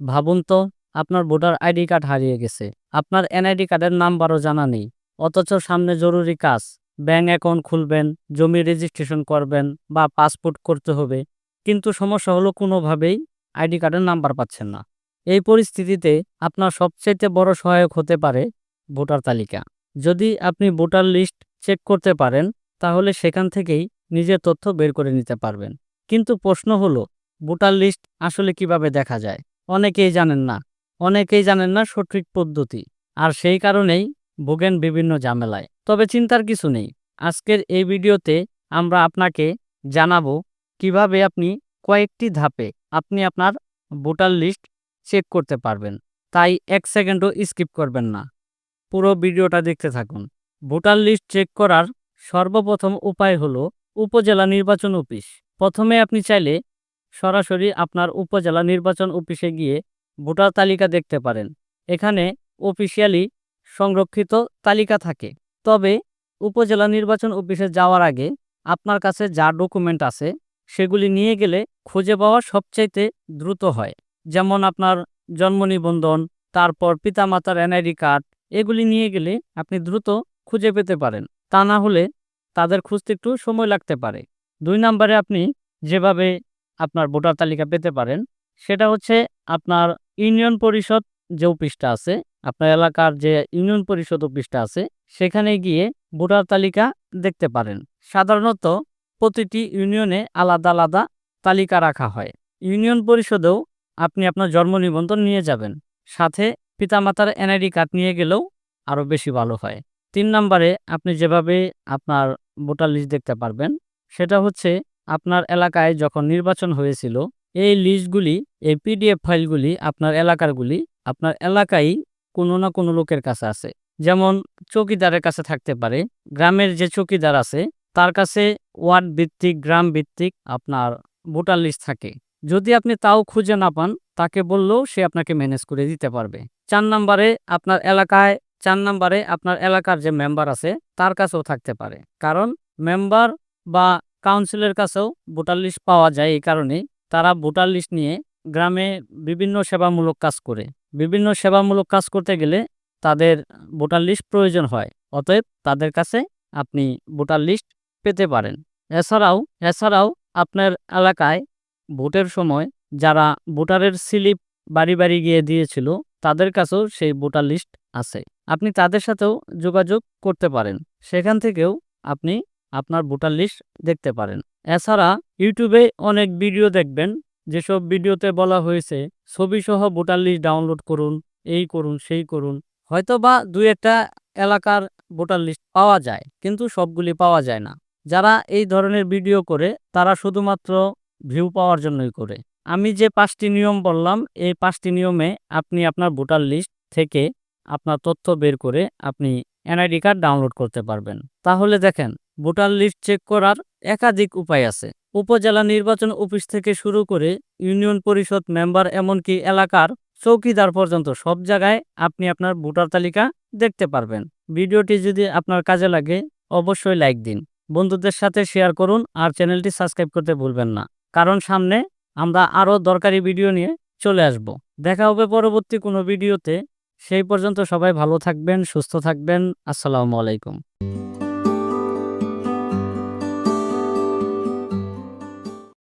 ভাবুন তো, আপনার ভোটার আইডি কার্ড হারিয়ে গেছে। আপনার এনআইডি কার্ডের নাম্বারও জানা নেই। অথচ সামনে জরুরি কাজ। ব্যাঙ্ক অ্যাকাউন্ট খুলবেন, জমি রেজিস্ট্রেশন করবেন বা পাসপোর্ট করতে হবে। কিন্তু সমস্যা হলো কোনোভাবেই আইডি কার্ডের নাম্বার পাচ্ছেন না। এই পরিস্থিতিতে আপনার সবচেয়ে বড় সহায়ক হতে পারে ভোটার তালিকা। যদি আপনি ভোটার লিস্ট চেক করতে পারেন, তাহলে সেখান থেকেই নিজের তথ্য বের করে নিতে পারবেন। কিন্তু প্রশ্ন হলো, ভোটার লিস্ট আসলে কীভাবে দেখা যায়? অনেকেই জানেন না, অনেকেই জানেন না সঠিক পদ্ধতি। আর সেই কারণেই ভোগেন বিভিন্ন ঝামেলায়। তবে চিন্তার কিছু নেই। আজকের এই ভিডিওতে আমরা আপনাকে জানাব কীভাবে আপনি কয়েকটি ধাপে আপনি আপনার ভোটার লিস্ট চেক করতে পারবেন। তাই এক সেকেন্ডও স্কিপ করবেন না। পুরো ভিডিওটা দেখতে থাকুন। ভোটার লিস্ট চেক করার সর্বপ্রথম উপায় হলো উপজেলা নির্বাচন অফিস। প্রথমে আপনি চাইলে সরাসরি আপনার উপজেলা নির্বাচন অফিসে গিয়ে ভোটার তালিকা দেখতে পারেন। এখানে অফিসিয়ালি সংরক্ষিত তালিকা থাকে। তবে উপজেলা নির্বাচন অফিসে যাওয়ার আগে আপনার কাছে যা ডকুমেন্ট আছে সেগুলি নিয়ে গেলে খুঁজে পাওয়া সবচাইতে দ্রুত হয়। যেমন আপনার জন্ম নিবন্ধন, তারপর পিতামাতার এনআইডি কার্ড এগুলি নিয়ে গেলে আপনি দ্রুত খুঁজে পেতে পারেন। তা না হলে তাদের খুঁজতে একটু সময় লাগতে পারে। দুই নম্বরে আপনি যেভাবে আপনার ভোটার তালিকা পেতে পারেন। সেটা হচ্ছে আপনার ইউনিয়ন পরিষদ যে অফিসটা আছে, আপনার এলাকার যে ইউনিয়ন পরিষদ অফিসটা আছে, সেখানে গিয়ে ভোটার তালিকা দেখতে পারেন। সাধারণত প্রতিটি ইউনিয়নে আলাদা আলাদা তালিকা রাখা হয়। ইউনিয়ন পরিষদেও আপনি আপনার জন্ম নিবন্ধন নিয়ে যাবেন। সাথে পিতামাতার এনআইডি কার্ড নিয়ে গেলেও আরও বেশি ভালো হয়। তিন নম্বরে আপনি যেভাবে আপনার ভোটার লিস্ট দেখতে পারবেন, সেটা হচ্ছে আপনার এলাকায় যখন নির্বাচন হয়েছিল, এই লিস্টগুলি, এই পিডিএফ ফাইলগুলি আপনার এলাকারগুলি আপনার এলাকায় কোনো না কোনো লোকের কাছে আছে। যেমন চৌকিদারের কাছে থাকতে পারে, গ্রামের যে চৌকিদার আছে, তার কাছে ওয়ার্ড ভিত্তিক, গ্রাম ভিত্তিক আপনার ভোটার লিস্ট থাকে। যদি আপনি তাও খুঁজে না পান, তাকে বললেও সে আপনাকে ম্যানেজ করে দিতে পারবে। চার নম্বরে আপনার এলাকায়, চার নম্বরে আপনার এলাকার যে মেম্বার আছে, তার কাছেও থাকতে পারে। কারণ মেম্বার বা কাউন্সিলের কাছেও ভোটার লিস্ট পাওয়া যায় এই কারণে তারা ভোটার লিস্ট নিয়ে গ্রামে বিভিন্ন সেবামূলক কাজ করে। বিভিন্ন সেবামূলক কাজ করতে গেলে তাদের ভোটার লিস্ট প্রয়োজন হয়। অতএব তাদের কাছে আপনি ভোটার লিস্ট পেতে পারেন। এছাড়াও এছাড়াও আপনার এলাকায় ভোটের সময় যারা ভোটারের স্লিপ বাড়ি বাড়ি গিয়ে দিয়েছিল, তাদের কাছেও সেই ভোটার লিস্ট আছে। আপনি তাদের সাথেও যোগাযোগ করতে পারেন। সেখান থেকেও আপনি আপনার ভোটার লিস্ট দেখতে পারেন। এছাড়া ইউটিউবে অনেক ভিডিও দেখবেন, যেসব ভিডিওতে বলা হয়েছে, ছবিসহ ভোটার লিস্ট ডাউনলোড করুন, এই করুন, সেই করুন। হয়তো বা দুই একটা এলাকার ভোটার লিস্ট পাওয়া যায়, কিন্তু সবগুলি পাওয়া যায় না। যারা এই ধরনের ভিডিও করে, তারা শুধুমাত্র ভিউ পাওয়ার জন্যই করে। আমি যে পাঁচটি নিয়ম বললাম, এই পাঁচটি নিয়মে আপনি আপনার ভোটার লিস্ট থেকে আপনার তথ্য বের করে আপনি এনআইডি কার্ড ডাউনলোড করতে পারবেন। তাহলে দেখেন ভোটার লিস্ট চেক করার একাধিক উপায় আছে। উপজেলা নির্বাচন অফিস থেকে শুরু করে ইউনিয়ন পরিষদ মেম্বার এমনকি এলাকার চৌকিদার পর্যন্ত সব জায়গায় আপনি আপনার ভোটার তালিকা দেখতে পারবেন। ভিডিওটি যদি আপনার কাজে লাগে, অবশ্যই লাইক দিন। বন্ধুদের সাথে শেয়ার করুন আর চ্যানেলটি সাবস্ক্রাইব করতে ভুলবেন না। কারণ সামনে আমরা আরও দরকারি ভিডিও নিয়ে চলে আসব। দেখা হবে পরবর্তী কোনো ভিডিওতে। সেই পর্যন্ত সবাই ভালো থাকবেন, সুস্থ থাকবেন। আসসালামু আলাইকুম।